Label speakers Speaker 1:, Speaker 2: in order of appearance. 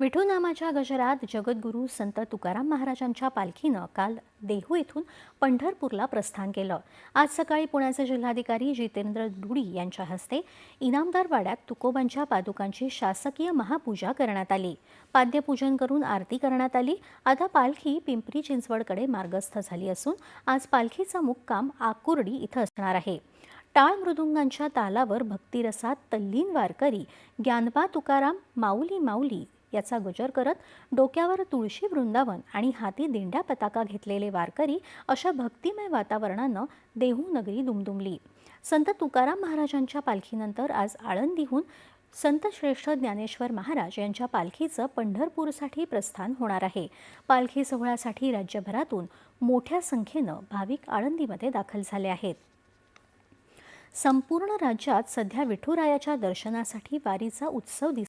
Speaker 1: विठू नामाच्या गजरात जगद्गुरू संत तुकाराम महाराजांच्या पालखीनं काल देहू येथून पंढरपूरला प्रस्थान केलं. आज सकाळी पुण्याचे जिल्हाधिकारी जितेंद्र डुडी यांच्या हस्ते इनामदार वाड्यात तुकोबांच्या पादुकांची शासकीय महापूजा करण्यात आली. पाद्यपूजन करून आरती करण्यात आली. आता पालखी पिंपरी चिंचवडकडे मार्गस्थ झाली असून आज पालखीचा मुक्काम आकुर्डी इथं असणार आहे. टाळ मृदुंगांच्या तालावर भक्तिरसात तल्लीन वारकरी ज्ञानबा तुकाराम माऊली माऊली याचा गजर करत डोक्यावर तुळशी वृंदावन आणि हाती दिंड्या पताका घेतलेले वारकरी अशा भक्तिमय वातावरणानं देहू नगरी दुमदुमली. संत तुकाराम महाराजांच्या पालखीनंतर आज आळंदीहून संत श्रेष्ठ ज्ञानेश्वर महाराज यांच्या पालखीचं पंढरपूरसाठी प्रस्थान होणार आहे. पालखी सोहळ्यासाठी राज्यभरातून मोठ्या संख्येनं भाविक आळंदीमध्ये दाखल झाले आहेत. संपूर्ण राज्यात सध्या विठुरायाच्या दर्शनासाठी वारीचा उत्सव दिस